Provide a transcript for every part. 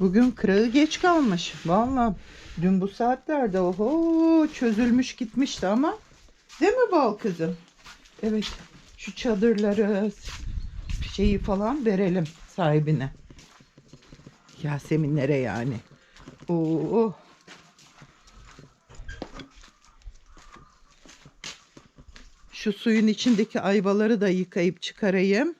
Bugün kırağı geç kalmış. Vallahi dün bu saatlerde oho çözülmüş gitmişti ama. Değil mi bal kızım? Evet. Şu çadırları şeyi falan verelim sahibine. Yaseminlere yani. Oo. Şu suyun içindeki ayvaları da yıkayıp çıkarayım.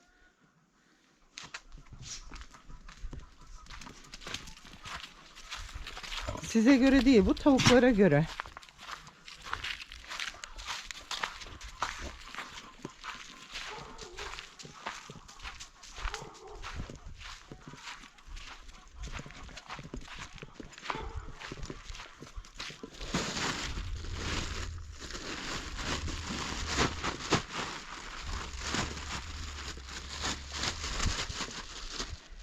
Size göre değil bu tavuklara göre.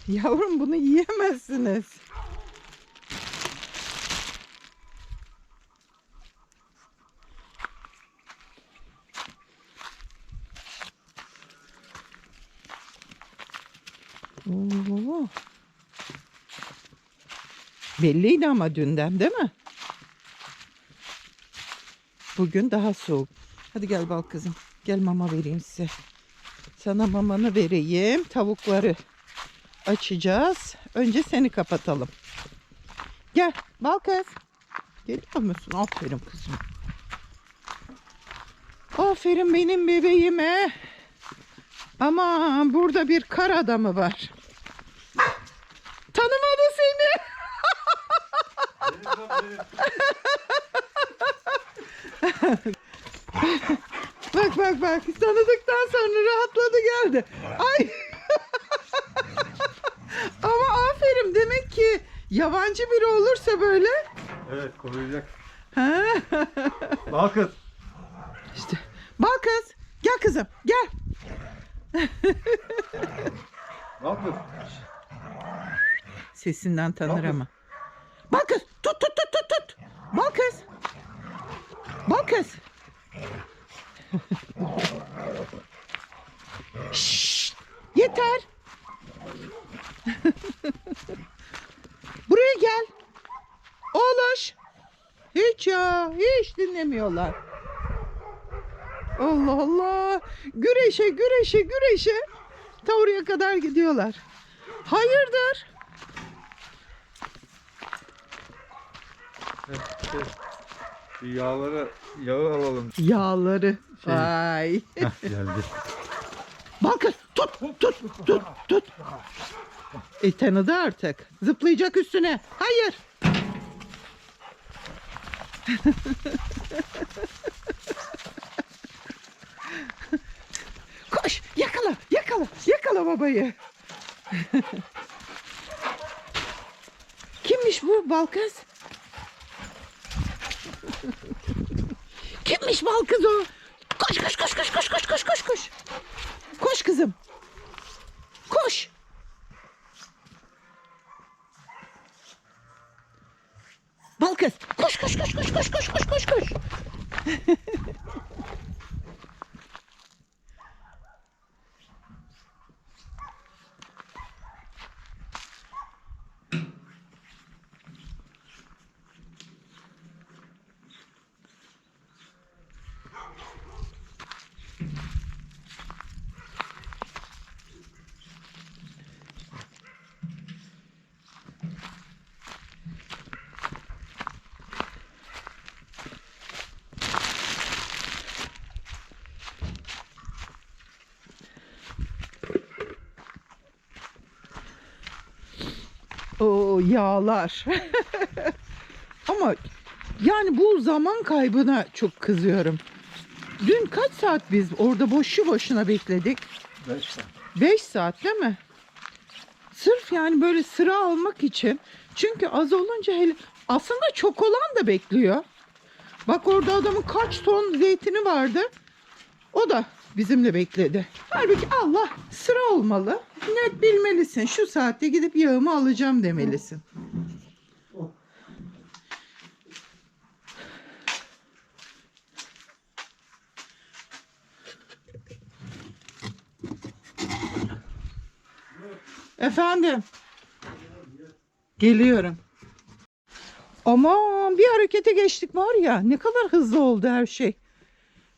Yavrum bunu yiyemezsiniz. Oo. Belliydi ama dünden değil mi? Bugün daha soğuk. Hadi gel bal kızım. Gel mama vereyim size. Sana mamanı vereyim. Tavukları açacağız. Önce seni kapatalım. Gel bal kız. Geliyor musun? Aferin kızım. Aferin benim bebeğime. Ama burada bir kar adamı var. Tanımadı seni. Bak bak bak. Tanıdıktan sonra rahatladı geldi. Ay. Ama aferin demek ki yabancı biri olursa böyle. Evet koruyacak. Bal kız. İşte. Bak kız. Gel kızım. Gel. Bal kız. Sesinden tanır ama. Bak kız. Tut tut tut tut tut. Bak kız. Bak kız. Şşt, yeter. Buraya gel. Oğluş. Hiç ya. Hiç dinlemiyorlar. Allah Allah. Güreşe güreşe güreşe. Ta oraya kadar gidiyorlar. Hayırdır? Evet, şey, şu yağları yağı alalım. Yağları. Şey. Heh, geldi. Bakın tut tut tut tut. E tanıdı artık. Zıplayacak üstüne. Hayır. Koş yakala yakala yakala babayı. Kimmiş bu Balkız? Kimmiş Balkız o? Koş koş koş koş koş koş koş koş koş. Koş kızım. Koş. Balkız. Koş koş koş koş koş koş koş koş koş. O yağlar. Ama yani bu zaman kaybına çok kızıyorum. Dün kaç saat biz orada boşu boşuna bekledik? 5 tane. 5 saat değil mi? Sırf yani böyle sıra almak için. Çünkü az olunca hele aslında çok olan da bekliyor. Bak orada adamın kaç ton zeytini vardı. O da bizimle bekledi. Halbuki Allah sıra olmalı. Net bilmelisin. Şu saatte gidip yağımı alacağım demelisin. Efendim. Geliyorum. Aman bir harekete geçtik var ya ne kadar hızlı oldu her şey.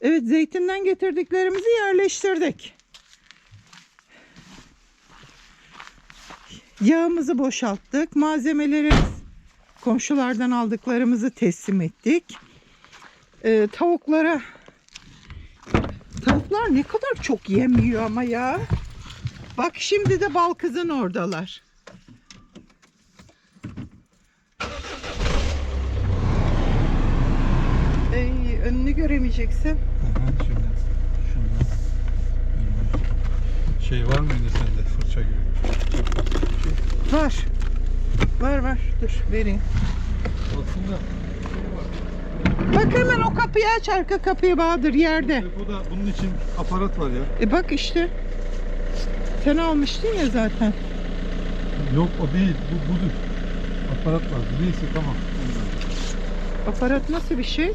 Evet zeytinden getirdiklerimizi yerleştirdik. Yağımızı boşalttık. Malzemeleri komşulardan aldıklarımızı teslim ettik. Ee, tavuklara tavuklar ne kadar çok yemiyor ama ya. Bak şimdi de bal kızın oradalar. Önünü göremeyeceksin. Aha, şöyle. Şundan. Şey var mıydı sende fırça gibi? Var. Var var. Dur vereyim. Aslında Bak hemen o kapıyı aç arka kapıyı Bahadır yerde. depoda bunun için aparat var ya. E bak işte. Sen almıştın ya zaten. Yok o değil bu budur. Aparat var. Neyse tamam. Aparat nasıl bir şey?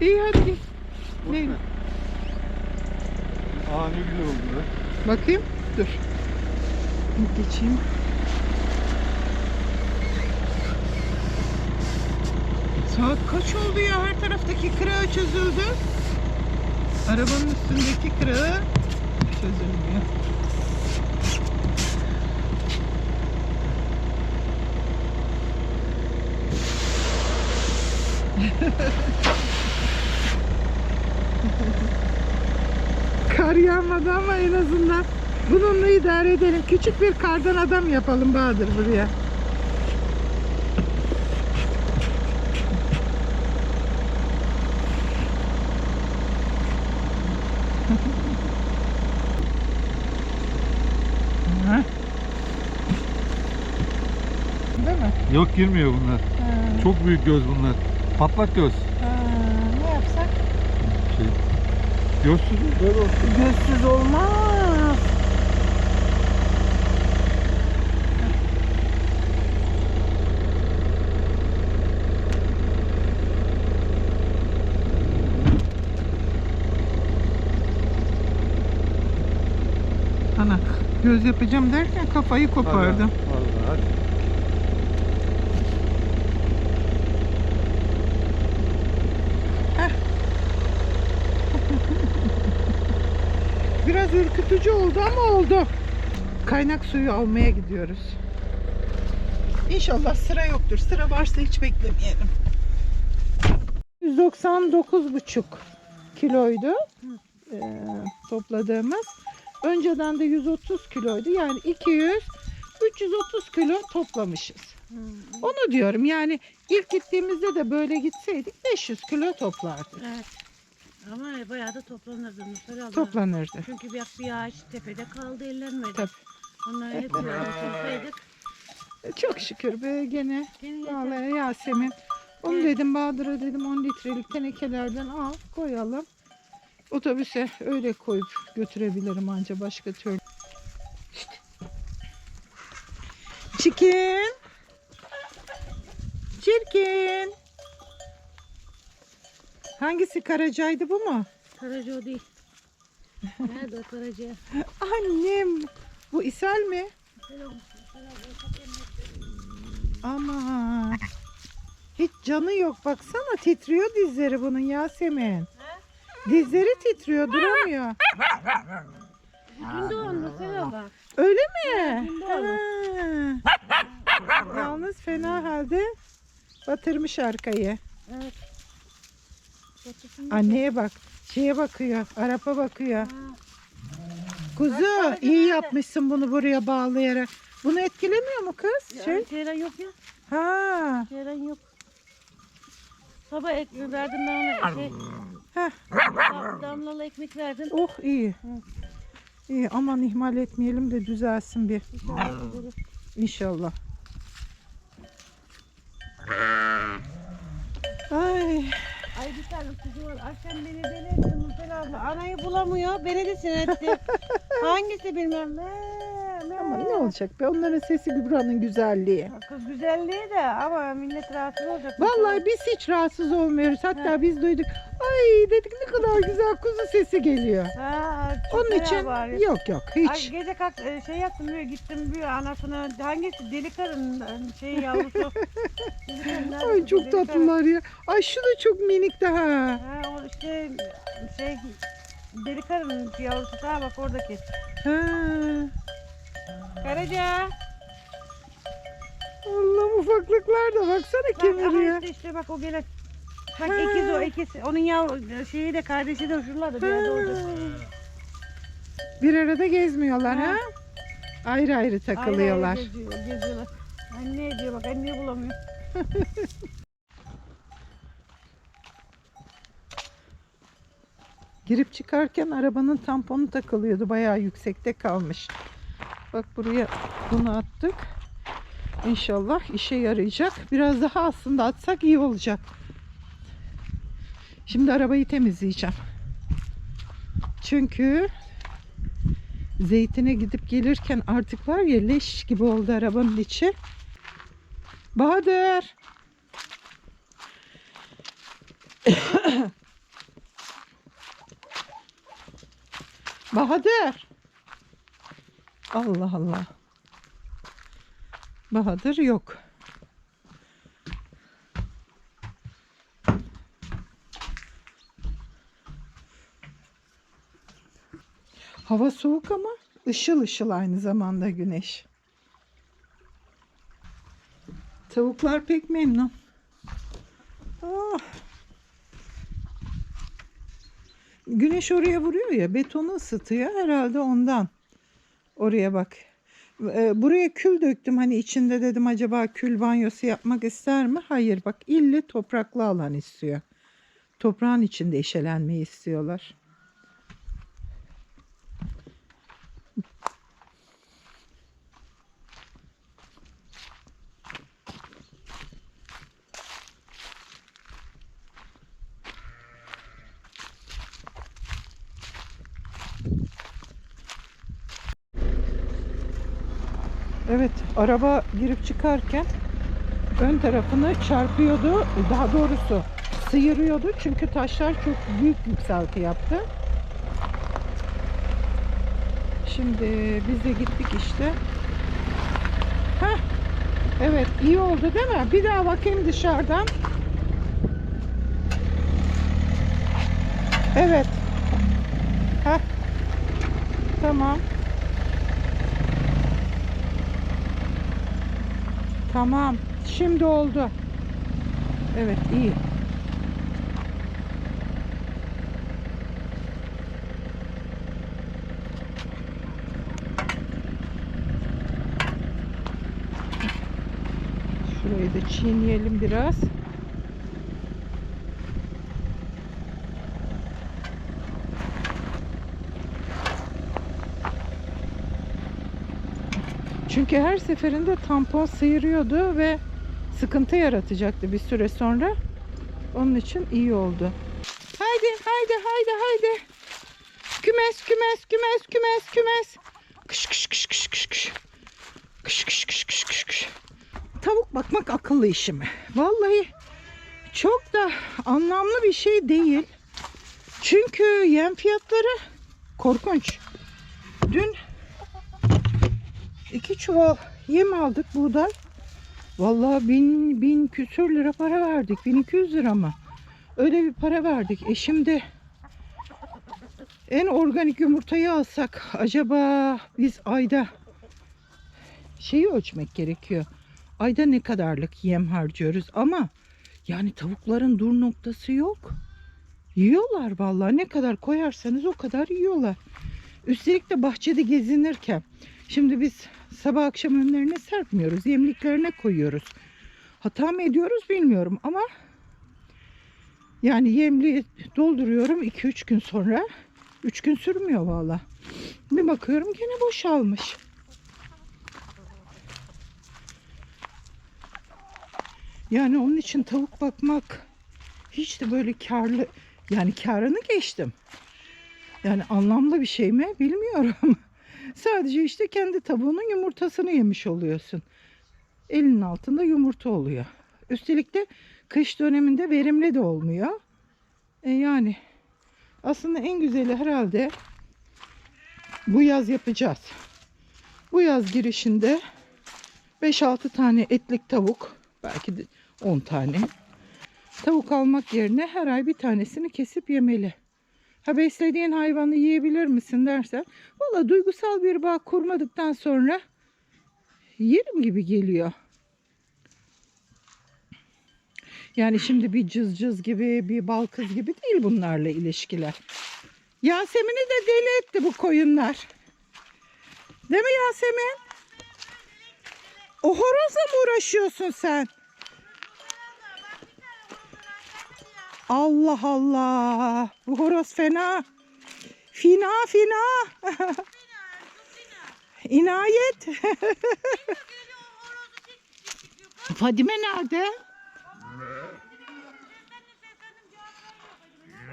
İyi hadi git. Ne? Aa ne güzel oldu be. Bakayım. Dur. Bir Geçeyim. Saat kaç oldu ya? Her taraftaki kırağı çözüldü. Arabanın üstündeki kırağı çözülmüyor. Kar yağmadı ama en azından bununla idare edelim. Küçük bir kardan adam yapalım Bahadır buraya. Ha. Değil mi? Yok girmiyor bunlar. Ha. Çok büyük göz bunlar. Patlak göz. Ha, ne yapsak? Şey. Gözsüz böyle olsun. Gözsüz olmaz. Ana göz yapacağım derken kafayı kopardım. Hadi, hadi. Biraz ürkütücü oldu ama oldu. Kaynak suyu almaya gidiyoruz. İnşallah sıra yoktur. Sıra varsa hiç beklemeyelim. 199,5 kiloydu eee, topladığımız. Önceden de 130 kiloydu. Yani 200 330 kilo toplamışız. Onu diyorum yani ilk gittiğimizde de böyle gitseydik 500 kilo toplardık. Evet. Ama bayağı da toplanırdı Nusret abla. Toplanırdı. Çünkü bir, bir ağaç tepede kaldı ellenmedi. Tabii. Onları hep yoğurtursaydık. Çok şükür be gene. Vallahi Yasemin. Onu Evet. dedim Bahadır'a dedim 10 litrelik tenekelerden al koyalım. Otobüse öyle koyup götürebilirim anca başka türlü. Şşt. Çikin. Çirkin. Hangisi karacaydı bu mu? Karaca o değil. Nerede o karaca? Annem. Bu ishal mi? Ama hiç canı yok baksana titriyor dizleri bunun Yasemin. Dizleri titriyor duramıyor. Nusret abla. Öyle mi? Ha. Yalnız fena halde batırmış arkayı. Evet. Anneye bak. Şeye bakıyor. Arapa bakıyor. Ha. Kuzu iyi yapmışsın bunu buraya bağlayarak. Bunu etkilemiyor mu kız? Şey. Ya, Ceylan yok ya. Ha. Ceylan yok. Sabah ekmek verdim ben ona. Şey, Heh. dam- damlalı ekmek verdim. Oh iyi. Hı. İyi aman ihmal etmeyelim de düzelsin bir. İnşallah. İnşallah. Ay. Ay bir tane kuzu var. Akşam beni deli etti Nusret abla. Anayı bulamıyor. Beni de sinir etti. Hangisi bilmem. Ne, ne. Ama ne olacak be onların sesi buranın güzelliği. Kız güzelliği de ama millet rahatsız olacak. Vallahi biz hiç rahatsız olmuyoruz. Hatta biz duyduk. Ay dedik ne kadar güzel kuzu sesi geliyor. Ha, çok Onun fena için bağırıyor. yok yok Ay, hiç. gece kalk e, şey yaptım diyor gittim diyor anasına hangisi deli karın e, şey yavrusu. Deli karın nerede? Ay çok Deli karın. tatlılar ya. Ay şu da çok minik daha. Ha o işte şey deli karın yavrusu ta bak oradaki. Ha. Karaca. Allah ufaklıklar da baksana Bak, aha kemiriyor. işte, işte bak o gelen. Bak Ha. ikiz o ikiz. Onun yavru şeyi de kardeşi de şuralarda bir yerde orada. Bir arada gezmiyorlar ha? Ha. Ayrı ayrı takılıyorlar. Ayrı ayrı geziyor, geziyorlar. Anne diyor bak anne bulamıyor. Girip çıkarken arabanın tamponu takılıyordu. Bayağı yüksekte kalmış. Bak buraya bunu attık. İnşallah işe yarayacak. Biraz daha aslında atsak iyi olacak. Şimdi arabayı temizleyeceğim. Çünkü zeytine gidip gelirken artık var ya leş gibi oldu arabanın içi. Bahadır. Bahadır. Allah Allah. Bahadır yok. Hava soğuk ama ışıl ışıl aynı zamanda güneş. Tavuklar pek memnun. Ah. Güneş oraya vuruyor ya betonu ısıtıyor herhalde ondan. Oraya bak. Ee, Buraya kül döktüm hani içinde dedim acaba kül banyosu yapmak ister mi? Hayır bak ille topraklı alan istiyor. Toprağın içinde eşelenmeyi istiyorlar. Evet, araba girip çıkarken ön tarafını çarpıyordu. Daha doğrusu sıyırıyordu çünkü taşlar çok büyük yükselti yaptı. Şimdi biz de gittik işte. Heh, evet iyi oldu değil mi? Bir daha bakayım dışarıdan. Evet. Heh. Tamam. Tamam. Şimdi oldu. Evet iyi. Şurayı da çiğneyelim biraz. Çünkü her seferinde tampon sıyırıyordu ve sıkıntı yaratacaktı bir süre sonra. Onun için iyi oldu. Haydi haydi haydi haydi. Kümes kümes kümes kümes kümes. Kış kış kış kış kış kış. Kış kış kış kış kış kış. Tavuk bakmak akıllı işi mi? Vallahi çok da anlamlı bir şey değil. Çünkü yem fiyatları korkunç. Dün iki çuval yem aldık buğday. Vallahi bin, bin küsür lira para verdik. 1200 lira mı? Öyle bir para verdik. E şimdi en organik yumurtayı alsak acaba biz ayda şeyi ölçmek gerekiyor. Ayda ne kadarlık yem harcıyoruz ama yani tavukların dur noktası yok. Yiyorlar vallahi ne kadar koyarsanız o kadar yiyorlar. Üstelik de bahçede gezinirken şimdi biz sabah akşam önlerine serpmiyoruz. Yemliklerine koyuyoruz. Hata mı ediyoruz bilmiyorum ama yani yemliği dolduruyorum 2-3 gün sonra. 3 gün sürmüyor valla. Bir bakıyorum gene boşalmış. Yani onun için tavuk bakmak hiç de böyle karlı yani karını geçtim. Yani anlamlı bir şey mi bilmiyorum. Sadece işte kendi tavuğunun yumurtasını yemiş oluyorsun. Elinin altında yumurta oluyor. Üstelik de kış döneminde verimli de olmuyor. E yani Aslında en güzeli herhalde bu yaz yapacağız. Bu yaz girişinde 5-6 tane etlik tavuk, belki de 10 tane tavuk almak yerine her ay bir tanesini kesip yemeli. Ha beslediğin hayvanı yiyebilir misin dersen, valla duygusal bir bağ kurmadıktan sonra yerim gibi geliyor. Yani şimdi bir cız cız gibi, bir bal kız gibi değil bunlarla ilişkiler. Yasemin'i de deli etti bu koyunlar. Değil mi Yasemin? O horozla mı uğraşıyorsun sen? Allah Allah. Bu horoz fena. Fina fina. İnayet. Fadime nerede?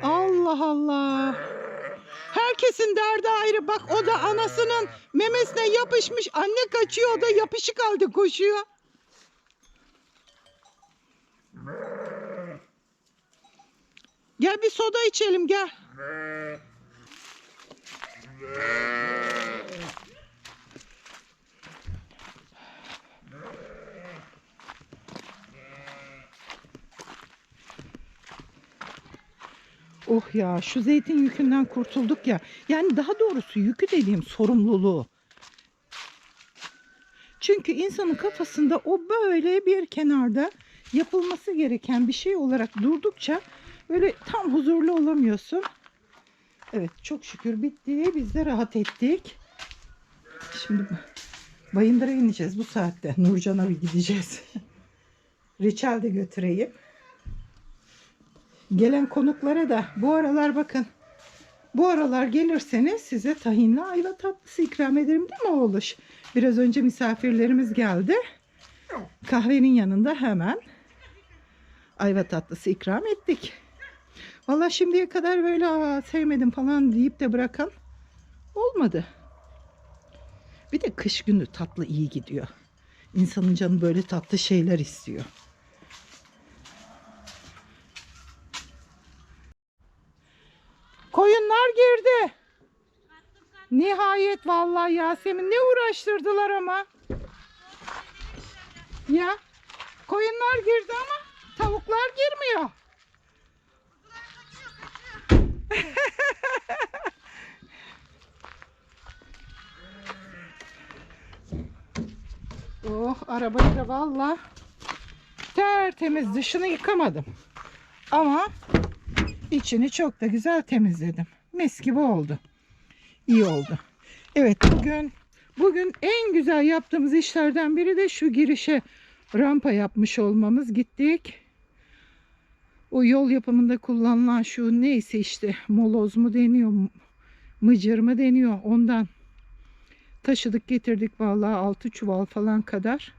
Allah Allah. Herkesin derdi ayrı. Bak o da anasının memesine yapışmış. Anne kaçıyor o da yapışık halde koşuyor. Gel bir soda içelim gel. Oh ya şu zeytin yükünden kurtulduk ya. Yani daha doğrusu yükü dediğim sorumluluğu. Çünkü insanın kafasında o böyle bir kenarda yapılması gereken bir şey olarak durdukça böyle tam huzurlu olamıyorsun. Evet çok şükür bitti. Biz de rahat ettik. Şimdi Bayındır'a ineceğiz bu saatte. Nurcan'a bir gideceğiz. Reçel de götüreyim. Gelen konuklara da bu aralar bakın. Bu aralar gelirseniz size tahinli ayva tatlısı ikram ederim değil mi oğluş? Biraz önce misafirlerimiz geldi. Kahvenin yanında hemen ayva tatlısı ikram ettik. Valla şimdiye kadar böyle sevmedim falan deyip de bırakan olmadı. Bir de kış günü tatlı iyi gidiyor. İnsanın canı böyle tatlı şeyler istiyor. Koyunlar girdi. Nihayet vallahi Yasemin ne uğraştırdılar ama. Ya koyunlar girdi ama tavuklar girmiyor. oh arabayı da valla tertemiz dışını yıkamadım. Ama İçini çok da güzel temizledim. Mis gibi oldu. İyi oldu. Evet bugün bugün en güzel yaptığımız işlerden biri de şu girişe rampa yapmış olmamız. Gittik. O yol yapımında kullanılan şu neyse işte moloz mu deniyor, mıcır mı deniyor ondan taşıdık getirdik vallahi 6 çuval falan kadar.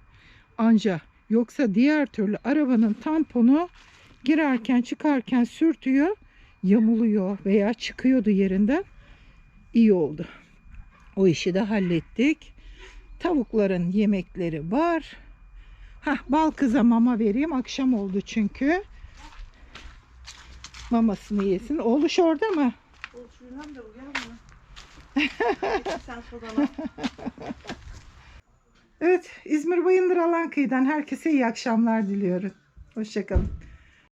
Anca yoksa diğer türlü arabanın tamponu girerken çıkarken sürtüyor, yamuluyor veya çıkıyordu yerinden. İyi oldu. O işi de hallettik. Tavukların yemekleri var. Hah, bal kıza mama vereyim. Akşam oldu çünkü. Mamasını yesin. Oğluş orada mı? Uyanma. Sen sodana. Evet, İzmir Bayındır Alankıyı'dan herkese iyi akşamlar diliyorum. Hoşçakalın.